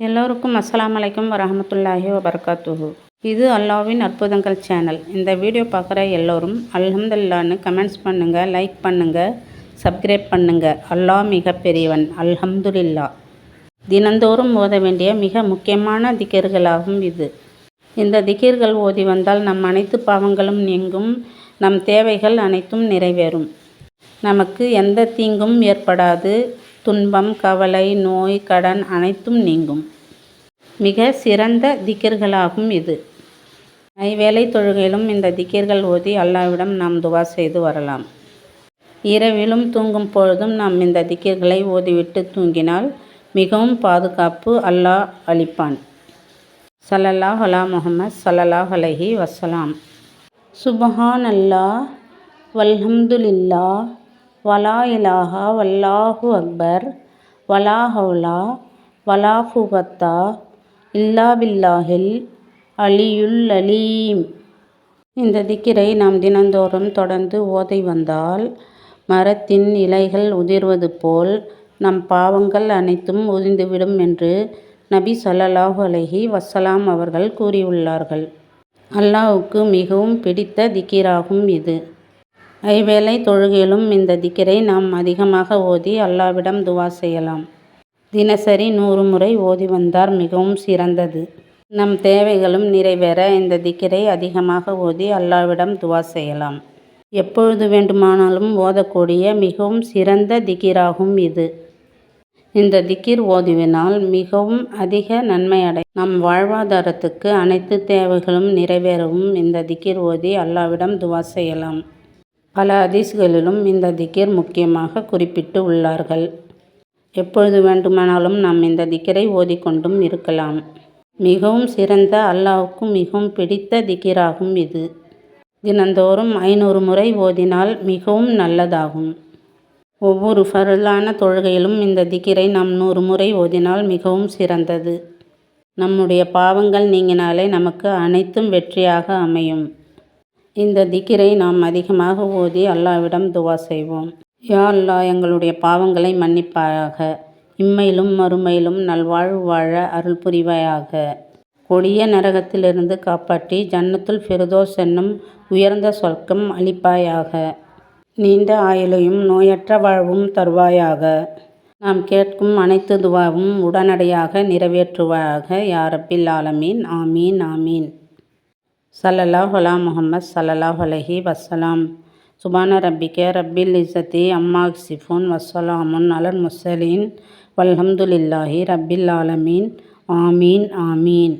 எல்லோருக்கும் அஸ்லாம் அலைக்கும் வரமத்துல்லாஹி வபர்காத்துஹு. இது அல்லாஹ்வின் அற்புதங்கள் சேனல் இந்த வீடியோ பார்க்குற எல்லோரும் அல்ஹம்துல்லான்னு கமெண்ட்ஸ் பண்ணுங்கள் லைக் பண்ணுங்கள் சப்ஸ்கிரைப் பண்ணுங்கள் அல்லாஹ் மிக பெரியவன் அல்ஹம்துல்லா தினந்தோறும் ஓத வேண்டிய மிக முக்கியமான திக்கர்களாகும் இது. இந்த திக்கிர்கள் ஓதி வந்தால் நம் அனைத்து பாவங்களும் நீங்கும் நம் தேவைகள் அனைத்தும் நிறைவேறும். நமக்கு எந்த தீங்கும் ஏற்படாது துன்பம் கவலை நோய் கடன் அனைத்தும் நீங்கும். மிக சிறந்த திக்கர்களாகும் இது. ஐவேளை தொழுகையிலும் இந்த திக்கர்கள் ஓதி அல்லாவிடம் நாம் துவா செய்து வரலாம். இரவிலும் தூங்கும் பொழுதும் நாம் இந்த திக்கர்களை ஓதிவிட்டு தூங்கினால் மிகவும் பாதுகாப்பு அல்லாஹ் அளிப்பான். சல்லல்லாஹ் அலா முகமது சல்லல்லாஹ் அலஹி வசலாம். சுபஹான் அல்லாஹ் வல்ஹம்துலில்லா வலா இலாஹா வல்லாஹு அக்பர். வலா ஹவுலா வலா குவத்தா இல்லா பில்லாஹில் அலியுல் அலீம். இந்த திக்கிரை நாம் தினந்தோறும் தொடர்ந்து ஓதை வந்தால் மரத்தின் இலைகள் உதிர்வது போல் நம் பாவங்கள் அனைத்தும் உதிர்ந்துவிடும் என்று நபி சல்லல்லாஹு அலஹி வசலாம் அவர்கள் கூறியுள்ளார்கள். அல்லாவுக்கு மிகவும் பிடித்த திக்கிராகும் இது. ஐவேளை தொழுகையிலும் இந்த திக்கிரை நாம் அதிகமாக ஓதி அல்லாவிடம் துவா செய்யலாம். தினசரி நூறு முறை ஓதி வந்தார் மிகவும் சிறந்தது. நம் தேவைகளும் நிறைவேற இந்த திக்கிரை அதிகமாக ஓதி அல்லாவிடம் துவா செய்யலாம். எப்பொழுது வேண்டுமானாலும் ஓதக்கூடிய மிகவும் சிறந்த திக்கிராகும் இது. இந்த திக்கிர் ஓதுவினால் மிகவும் அதிக நன்மை அடை. நம் வாழ்வாதாரத்துக்கு அனைத்து தேவைகளும் நிறைவேறவும் இந்த திக்கிர் ஓதி அல்லாவிடம் துவா செய்யலாம். பல ஹதீஸ்களிலும் இந்த திக்கர் முக்கியமாக குறிப்பிட்டு உள்ளார்கள். எப்பொழுது வேண்டுமானாலும் நாம் இந்த திக்கரை ஓதிக்கொண்டும் இருக்கலாம். மிகவும் சிறந்த அல்லாவுக்கு மிகவும் பிடித்த திக்கிராகும் இது. தினந்தோறும் ஐநூறு முறை ஓதினால் மிகவும் நல்லதாகும். ஒவ்வொரு ஃபரலான தொழுகையிலும் இந்த திக்கிரை நாம் நூறு முறை ஓதினால் மிகவும் சிறந்தது. நம்முடைய பாவங்கள் நீங்கினாலே நமக்கு அனைத்தும் வெற்றியாக அமையும். இந்த திக்கிரை நாம் அதிகமாக ஓதி அல்லாவிடம் துவா செய்வோம். யா அல்லாஹ் எங்களுடைய பாவங்களை மன்னிப்பாயாக. இம்மையிலும் மறுமையிலும் நல்வாழ்வு வாழ அருள் புரிவாயாக. கொடிய நரகத்திலிருந்து காப்பாற்றி ஜன்னத்துல் ஃபெருதோஸ் என்னும் உயர்ந்த சொர்க்கம் அளிப்பாயாக. நீண்ட ஆயுளையும் நோயற்ற வாழ்வும் தருவாயாக. நாம் கேட்கும் அனைத்து துவாவும் உடனடியாக நிறைவேற்றுவாயாக. யாரப்பில் ஆலமீன். ஆமீன் ஆமீன். சல்லல்லாஹ் அலா முஹம்மத் சல்லல்லாஹ் அலஹி வசலாம் சுபான ரப்பிக்க ரப்பில் இசத்தி அம்மா சிஃபுன் வசலாமுன் அலன் முசலீன் வல்ஹம்துலில்லாஹி ரப்பில் ஆலமீன். ஆமீன் ஆமீன்.